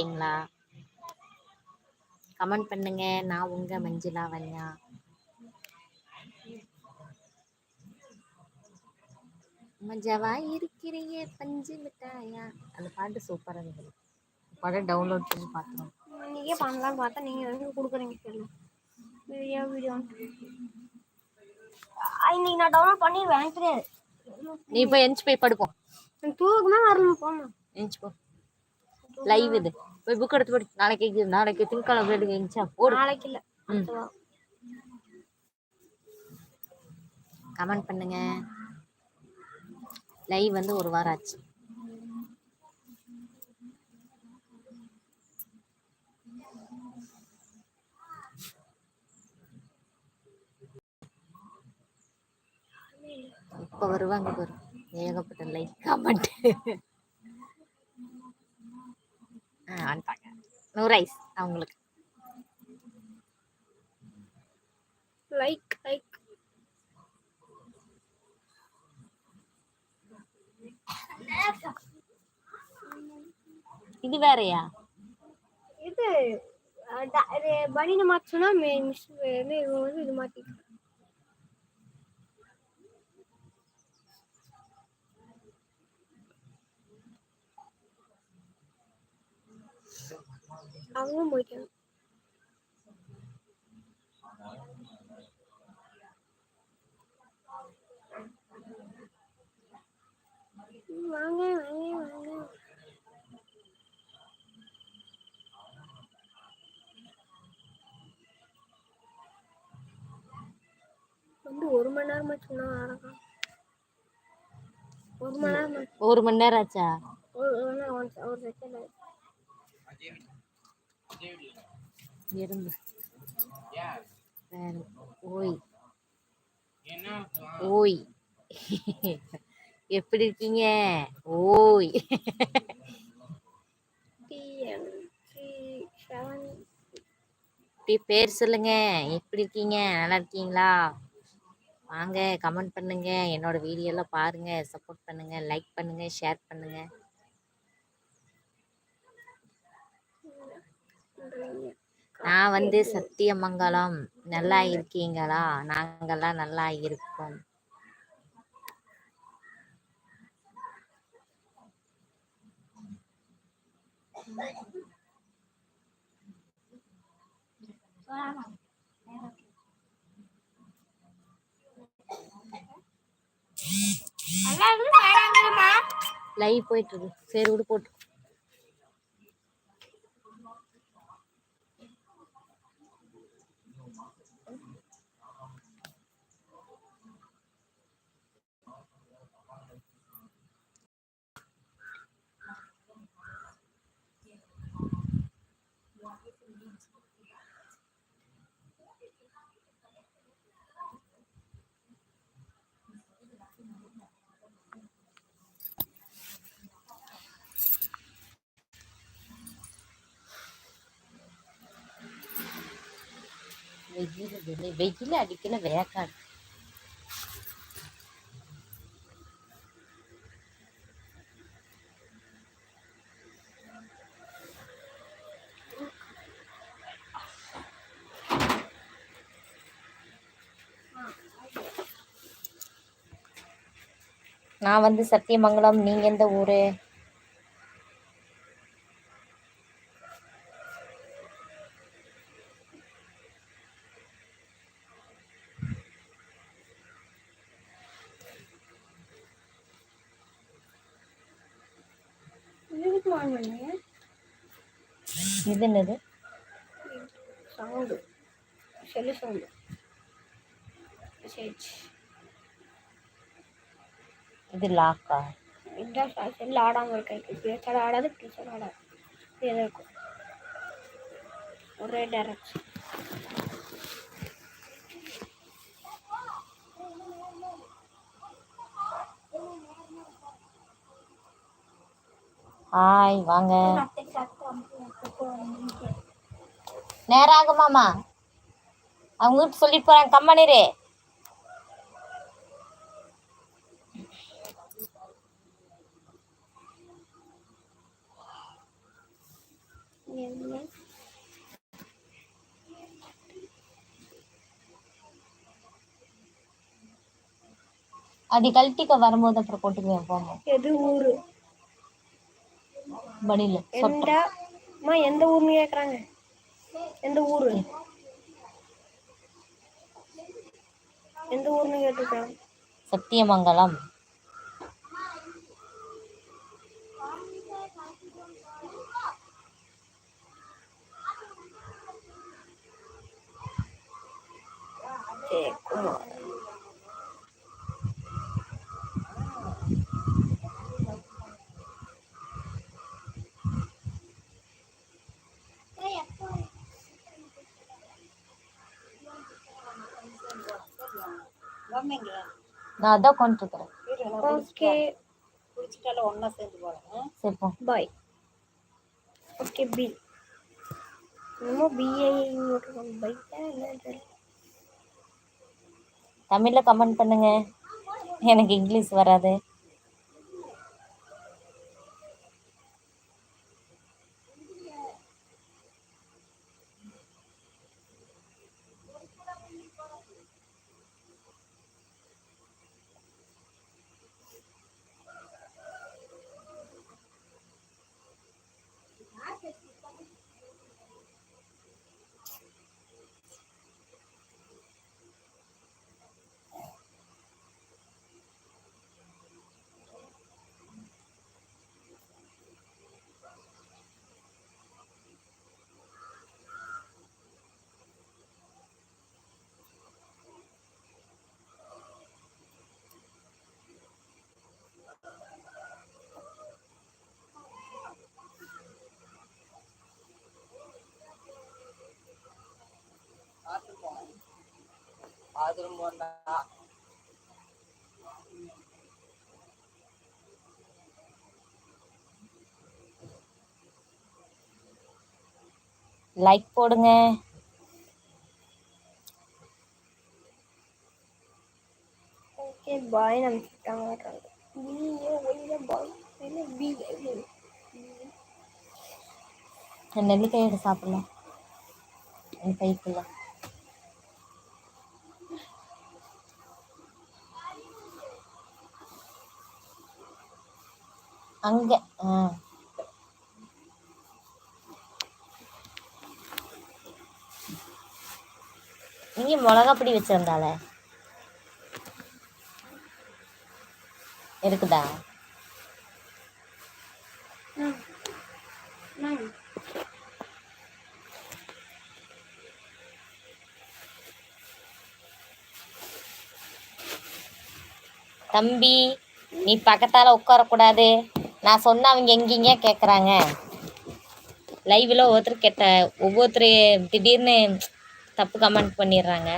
சாப்பிட்டீங்களா கமெண்ட் பண்ணுங்க. நான் உங்க மஞ்சுளா வன்யா. மஜாவா இருக்கிறீங்க பஞ்சு மிட்டாயா. அந்த பாட்டு சூப்பராக இருந்தது. படம் டவுன்லோட் பண்ணி பார்த்தோம் நீங்க பண்ணலாம் பார்த்தா நீங்க வந்து கொடுக்குறீங்க தெரியல. வீடியோ வீடியோ இன்னைக்கு நான் டவுன்லோட் எனக்கு தெரியாது. நீ போய் எஞ்சி போய் படுப்போம். தூக்கமே வரணும் போமா எஞ்சி போ. லைவ் இது. போய் புக் எடுத்து படி. நாளைக்கு நாளைக்கு திங்கக்கிழமை எடுங்க எஞ்சியா போடு. நாளைக்கு இல்ல வாரம். கமெண்ட் பண்ணுங்க. லைவ் வந்து ஒரு வாரம் ஆச்சு. இப்ப வருவாங்க பாரு. ஏகப்பட்ட லைக் கமெண்ட் வந்துட்டாங்க. ஐஸ் அவங்களுக்கு. லைக் லைக் இது வேறயா? இது பனின வந்து இது மாத்தி அவங்களும் போயிட்டாங்க. வாங்க வாங்க வாங்க. வந்து ஒரு மணி நேரமா சொன்னா ஆரம்பம் ஒரு மணி நேரமா. ஒரு மணி நேரம் ஆச்சா? ஒரு ஒரு செகண்ட் எறும்பு ஓய். ஓய். எப்படி இருக்கீங்க? ஓய். பேர் சொல்லுங்க. எப்படி இருக்கீங்க? நல்லா இருக்கீங்களா? வாங்க கமெண்ட் பண்ணுங்க. என்னோட வீடியோலாம் பாருங்க. சப்போர்ட் பண்ணுங்க. லைக் பண்ணுங்க. ஷேர் பண்ணுங்க. நான் வந்து சத்தியமங்கலம் நல்லா இருக்கீங்களா? நாங்கெல்லாம் நல்லா இருக்கோம். லைவ் போயிட்டு இருக்கு. சரி விடு போட்டு. வெயில் வெயில் வெயில் அடிக்கல வேக்காடு. நான் வந்து சத்தியமங்கலம் நீங்க எந்த ஊரு இதுக்கு வாங்க பண்ணீங்க இது என்னது? சவுண்டு. Cell sound. இது லாக்கா இதுதான் செல்லு ஆடாமல் இருக்கேன் பேச்சாட ஆடாது பேச்சாட ஆடாது. இது இருக்கும். ஒரே டேரக்ஷன் ஹாய் வாங்க. நேரம் ஆகுமாமா அவங்க வீட்டு சொல்லிட்டு போறாங்க கம்மனிரு அது கழட்டிக்க வரும்போது அப்புறம் போட்டுக்குவேன் போங்க. எது ஊரு? எந்த அம்மா எந்த ஊர்னு கேக்குறாங்க? எந்த ஊரு? எந்த ஊர்னு கேட்டிருக்காங்க? சத்தியமங்கலம். ஜெயக்குமார் நான் அதான் கொண்டு இருக்கிறேன் ஓகே சரி போ பாய் ஓகே பி என்னமோ பிஏ பை என்னன்னு தெரியல. தமிழ்ல கமெண்ட் பண்ணுங்க. எனக்கு இங்கிலீஷ் வராது. லைக் போடுங்க. ஓகே பாய் நினச்சிட்டாங்க வர்றாங்க பிஏ ஒய்ல பாய் இல்லை பி நெல்லிக்காய் சாப்பிடலாம் என் கைக்குள்ள அங்க நீங்க மிளகா பொடி வச்சிருந்தால? இருக்குதா? தம்பி நீ பக்கத்தால உட்காரக்கூடாது. நான் சொன்ன அவங்க எங்கேங்க கேட்குறாங்க லைவில் ஒவ்வொருத்தர் கெட்ட ஒவ்வொருத்தர் திடீர்னு தப்பு கமெண்ட் பண்ணிடுறாங்க.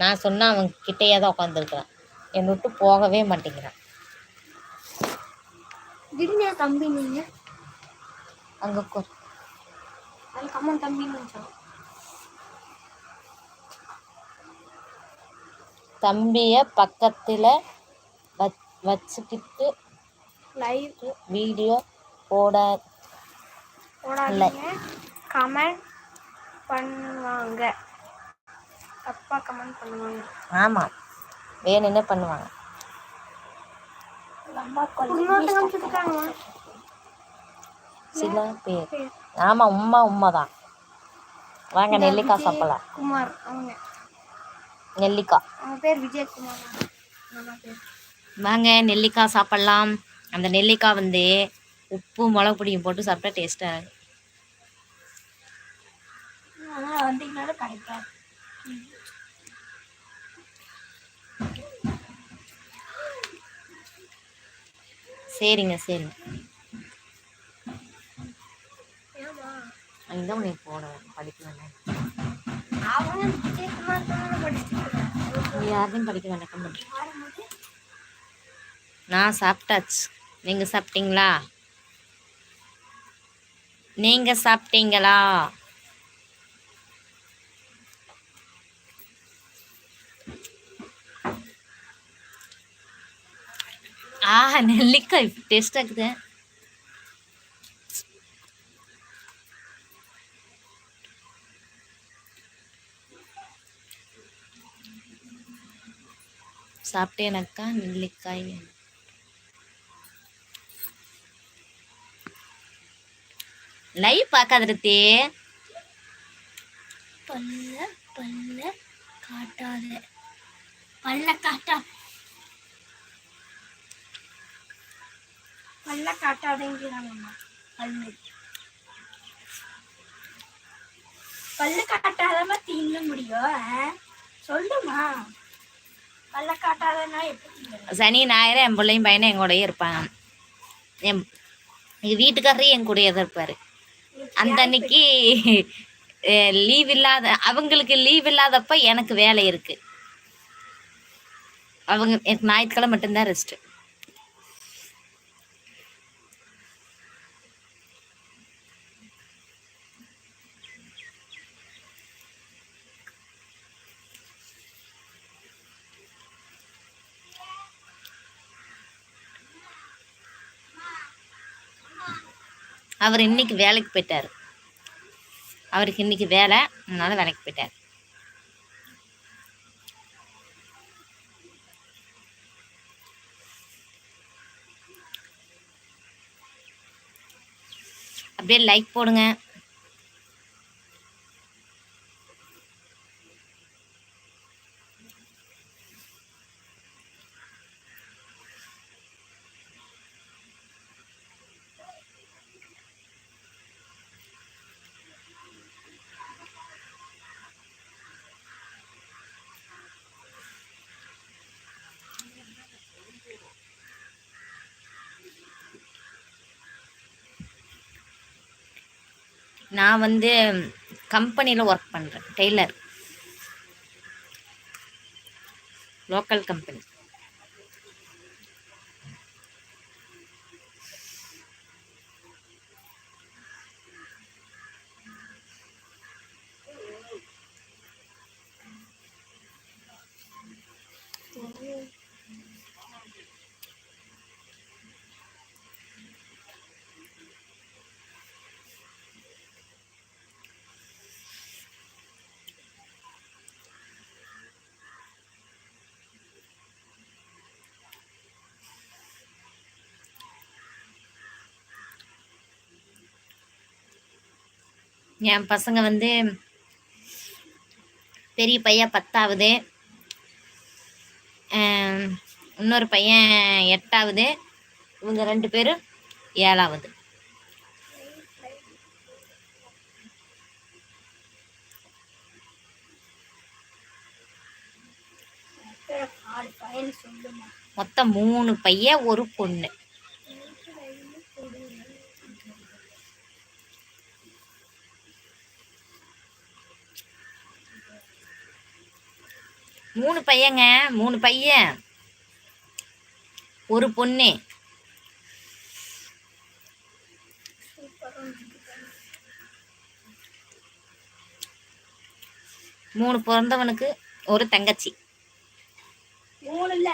நான் சொன்னால் அவன் கிட்டேயே தான் உட்காந்துருக்குறான் என்னை விட்டு போகவே மாட்டேங்கிறான். திடீர்னு தம்பி நீங்க? அங்கே உட்கார். கம்மன் நினச்சோம் தம்பியை பக்கத்தில் வச் வச்சுக்கிட்டு லைவ் வீடியோ போட போடாதீங்க. கமெண்ட் பண்ணுவாங்க. தப்பா கமெண்ட் பண்ணுவாங்க. ஆமாம் வேணும்னே பண்ணுவாங்க? இன்னொருத்தங்க அனுப்பிச்சிருக்காங்க சில பேர். ஆமாம் உண்மை உண்மை தான் வாங்க நெல்லிக்காய் சாப்பிடலாம். குமார் அவங்க. நெல்லிக்காய். அவங்க பேர் விஜயகுமார் வாங்க நெல்லிக்காய் சாப்பிடலாம். அந்த நெல்லிக்காய் வந்து உப்பு மிளகு பொடியும் போட்டு சாப்பிட்டா டேஸ்ட்டாக இருக்கு. ஆனால் வந்தீங்கனாலும் கிடைக்காது சரிங்க சரிங்க. ஏமா அங்கே உனக்கு போட படிக்க வேண்டாம் யாரையும் படிக்க வேண்டாம் நான் சாப்பிட்டாச்சு. நீங்கள் சாப்பிட்டீங்களா? நீங்கள் சாப்பிட்டீங்களா? ஆ நெல்லிக்காய் டேஸ்ட் ஆகுது சாப்பிட்டேனாக்கா நெல்லிக்காய். லைவ் பார்க்காதே பல்ல பல்ல காட்டாத. பல்ல காட்டா. பல்ல காட்டாதேங்கிறாங்கம்மா பல்லு. பல்லு காட்டாதமா தின்ன முடியும்? சொல்லுமா பல்ல காட்டாதனா எப்படி? சனி ஞாயிறு என் பிள்ளையும் பையனும் என் கூடயே இருப்பாங்க. என் எங்கள் வீட்டுக்காரரும் என் கூடயே தான் இருப்பார். அந்த அன்னைக்கு லீவ் இல்லாத அவங்களுக்கு லீவ் இல்லாதப்ப எனக்கு வேலை இருக்கு. அவங்க எனக்கு ஞாயிற்றுக்கிழமை மட்டும்தான் ரெஸ்ட்டு அவர் இன்னைக்கு வேலைக்கு போயிட்டார். அவருக்கு இன்னைக்கு வேலை அதனால வேலைக்கு போயிட்டார். அப்படியே லைக் போடுங்க. நான் வந்து கம்பெனியில் ஒர்க் பண்ணுறேன் டெய்லர். லோக்கல் கம்பெனி என் பசங்க வந்து பெரிய பையன் பத்தாவது. இன்னொரு பையன் எட்டாவது. இவங்க ரெண்டு பேரும் ஏழாவது. மொத்தம் மூணு பையன் ஒரு பொண்ணு. மூணு பையங்க மூணு பையன். ஒரு பொண்ணு. மூணு பிறந்தவனுக்கு ஒரு தங்கச்சி. மூணு இல்லை.